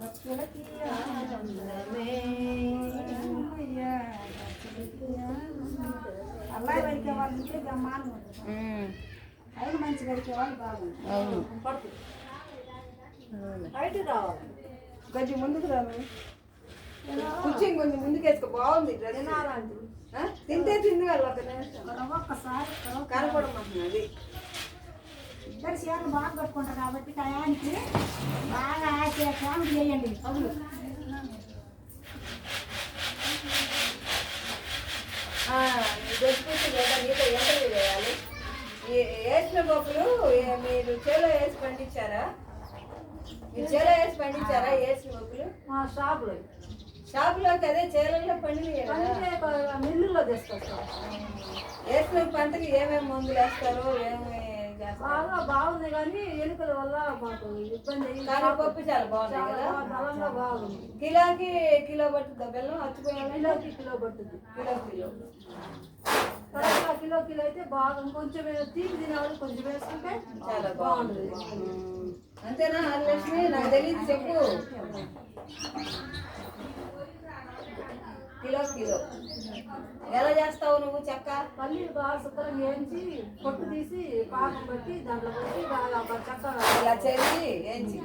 భక్తులకి ఆనందమే వాళ్ళు ఉంటే మంచి వాళ్ళు బాగుంటుంది బయటకు రావాలి కొంచెం ముందుకు రాను కొంచెం ముందుకు వేసుకో బాగుంది డ్రెస్ తినాలంటే తింటే తింది వాళ్ళు ఒక్కసారి కనపడమంటున్నది ఇద్దరు చీరలు బాగా కట్టుకుంటారు కాబట్టి టయానికి బాగా ఫ్యామిలీ చేయండి. ఎంటర్ చేయాలి వేసిన పప్పులు మీరు చేలో వేసి పండించారా? మీరు చేలో వేసి పండించారా వేసిన పప్పులు షాపులో. షాపులోకి అదే కదా పండితే మిల్లుల్లో తీసుకొస్తాం వేసిన పంటకి ఏమేమి మందులు వేస్తారో ఏమి చేస్తారు బాగా బాగుంది కానీ ఎలుకల వల్ల మాకు ఇబ్బంది అయ్యి కానీ పప్పు చాలా బాగుంది కదా? బలంగా బాగుంది. కిలోకి కిలో పట్టుద్దా బెల్లం? అచ్చిపోయాలి కిలోకి కిలో పట్టుద్ది. Kilo kilo. కరెక్ట్గా కిలో కిలో అయితే బాగా కొంచెం తీపి తినేవాళ్ళు కొంచెం వేసుకుంటే చాలా బాగుంటుంది. అంతేనా లక్ష్మి? నాకు తెలియదు చెప్పు. Kilo kilo. ఎలా చేస్తావు నువ్వు చెక్క? పల్లీలు బాగా శుభ్రంగా వేయించి పొట్టు తీసి పాకం పట్టి దాంట్లో పెట్టి చక్కగా ఇలా చేసి ఏంచి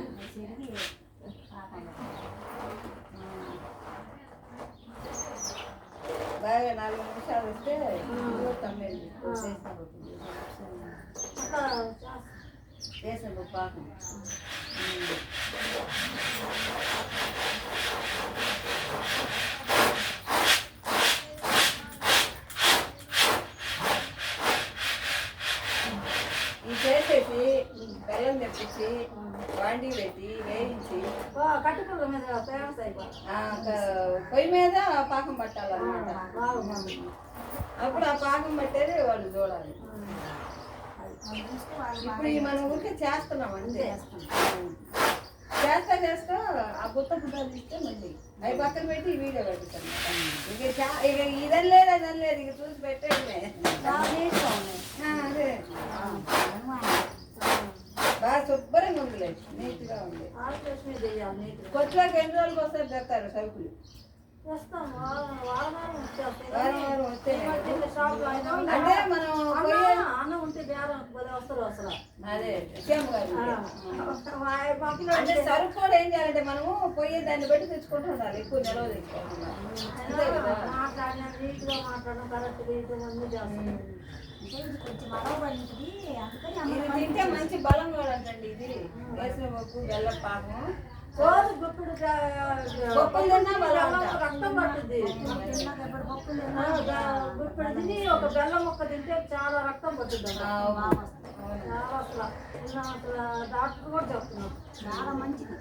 బాగా నాలుగు నిమిషాలు ఇస్తే తొమ్మిది అట్లా చేసాను పాకం ఇది చేసేసి బెల్లం తెప్పించి వండి పెట్టి వేయించి కట్టుకుల మీద ఫేమస్ పొయ్యి మీద పాకం పట్టాలన్నమాట. అప్పుడు ఆ పాకం పట్టేది వాళ్ళు చూడాలి. ఇప్పుడు మనం ఊరికే చేస్తున్నాం అంతే. చేస్తా చేస్తా ఆ గుత్త గుడ్డలు తీస్తే మళ్ళీ. అవి పక్కన పెట్టి ఈ వీడియో పెట్టుతాను ఇక చా- ఇక ఇదని లేదు అదని లేదు ఇక చూసి పెట్టేయడమే. అదే. శుభ్రంగా ఉంది నీట్గా ఉంది. కొత్తలోకి ఎన్ని రోజులకు వస్తారు తెస్తారు సరుకులు? అంటే మనం అన్న ఉంటే బేరం వస్తారు అదే అంటే సరుకు కూడా ఏం చేయాలంటే మనము పోయే దాన్ని బట్టి తెచ్చుకుంటూ ఉండాలి ఎక్కువ నిల్వ కదా? మాట్లాడిన నీట్గా మాట్లాడడం కరెక్ట్ నీట్గా అన్ని చేస్తాం కొంచెం అరవబడింది. అందుకని ఇది తింటే మంచి బలం అంటండి ఇది. వేసిన పప్పు బెల్లం పాకం రోజు గుప్పుడు పప్పులు తిన్నా బలం. రక్తం పట్టుద్ది. గుప్పుడు తిని ఒక బెల్లం మొక్క తింటే చాలా రక్తం అవును. చాలా అసలు. అసలు. డాక్టర్ కూడా చెప్తున్నారు చాలా మంచిది.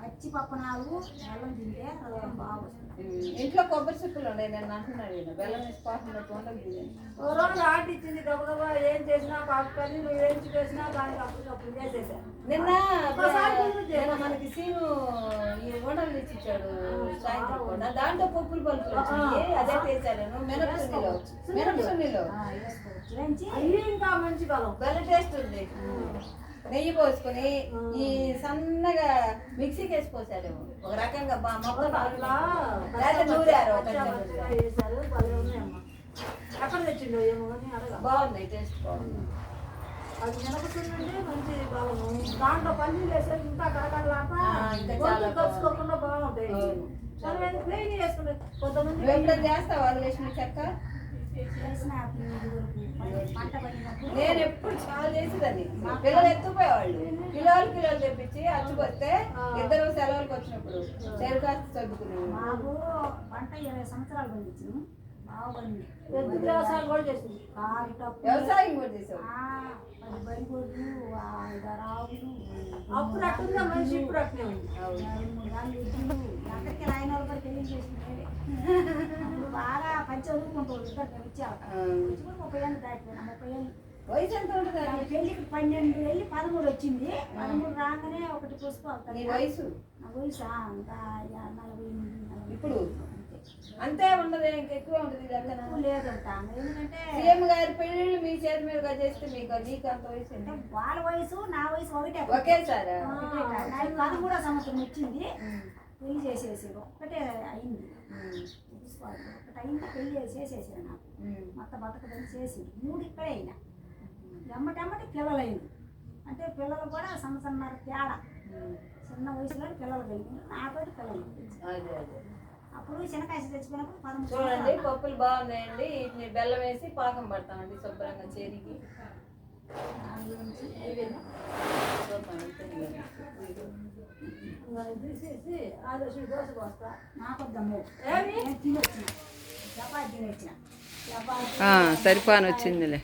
పచ్చి పప్పనాలు బెల్లం తింటే రక్తం బాగా వస్తుంది. ఉమ్, ఇంట్లో కొబ్బరి చిక్కులు ఉన్నాయి నేను అంటున్నాను ఈయన. బెల్లం ఉండదు ఇది. ఓ రోజు ఆట ఇచ్చింది గబగబా ఏం చేసినా పాపని నువ్వు ఏం చేసినా దానికి అప్పటికప్పుడు చేసేసా నిన్న. నిన్న మనకి సీను ఈ ఉండలు తెచ్చి ఇచ్చాడు సాయంత్రం కూడా దాంట్లో పప్పులు వచ్చినాయి. అదే చేశాను వేయించి అయ్యి ఇంకా మంచి బలం. భలే టేస్ట్ ఉంది. నెయ్యి పోసుకొని ఈ సన్నగా మిక్సీకి వేసి పోసారేమో ఒక రకంగా బా అట్లా లేకపోతే నూరారు ఎక్కడ తెచ్చిండో ఏమో బాగుంది టేస్ట్ బాగుంది. అది మినపసుందంటే మంచి బలము దాంట్లో వేస్తే ఇంకా కలుసుకోకుండా బాగుంటాయి. కొంతమంది చేస్తావా చెక్క? నేను ఎప్పుడు చాలా చేసేదాన్ని పిల్లలు ఎత్తుపోయేవాళ్ళు కిలోలు కిలోలు తెప్పించి అచ్చుకొస్తే ఇద్దరు సెలవులకు వచ్చినప్పుడు చెరుకాస్త చదువుకునేవాళ్ళు. మాకు పంట ఇరవై సంవత్సరాలు పండించాము. బాగా పండింది ఎద్దు వ్యవసాయం కూడా చేసింది. వ్యవసాయం కూడా చేసావు ఐదారు ఆవులు అప్పుడు అట్టుందా మనిషి? ఇప్పుడు అట్నే ఉంది. ఎక్కడికి రాయన వాళ్ళు కూడా తెలియజేసింది అప్పుడు బాగా పని చదువుకుంటూ ఇద్దరు ముప్పై ఏళ్ళు దాటిపోయినా ముప్పై ఏళ్ళు. వయసు ఎంత ఉంటుంది? నా పెళ్ళికి పన్నెండు వెళ్ళి పదమూడు వచ్చింది. పదమూడు రాగానే ఒకటి నీ వయసు? నా వయసు? ఇంకా నలభై ఇప్పుడు? అంతే. ఉండదు ఇంకా ఎక్కువ ఉంటుంది ఇది అక్కడ ఎక్కువ లేదంట ఎందుకంటే సీఎం గారి పెళ్ళిళ్ళు మీ చేతి మీదుగా చేస్తే మీకు నీకు అంత వయసు? వాళ్ళ వయసు నా వయసు ఒకటే. ఒకేసారా? పదమూడో సంవత్సరం వచ్చింది. పెళ్ళి చేసేసారు ఒక్కటే అయింది. పుష్ప. ఒకటి అయింది పెళ్ళి చేసేసారు నాకు. మొత్త బతకదని చేసి. మూడు ఇక్కడే అయినా. ఎమ్మటెమ్మటి పిల్లలు అయింది అంటే పిల్లలు కూడా సంవత్సరంన్నర తేడా. చిన్న వయసులో పిల్లలు కలిగింది నాతోటి పిల్లలు. అదే అదే. అప్పుడు చిన్నకాయ తెచ్చిపోయినప్పుడు పదమూడు చూడండి. పప్పులు బాగున్నాయండి. వీటిని బెల్లం వేసి పాకం పడతామండి శుభ్రంగా చేరికి. నాలుగు నుంచి నాకొద్దమ్ము. నేను తినొచ్చిన. చపాతీ తినొచ్చిన. చపాతీ సరిపాని వచ్చిందిలే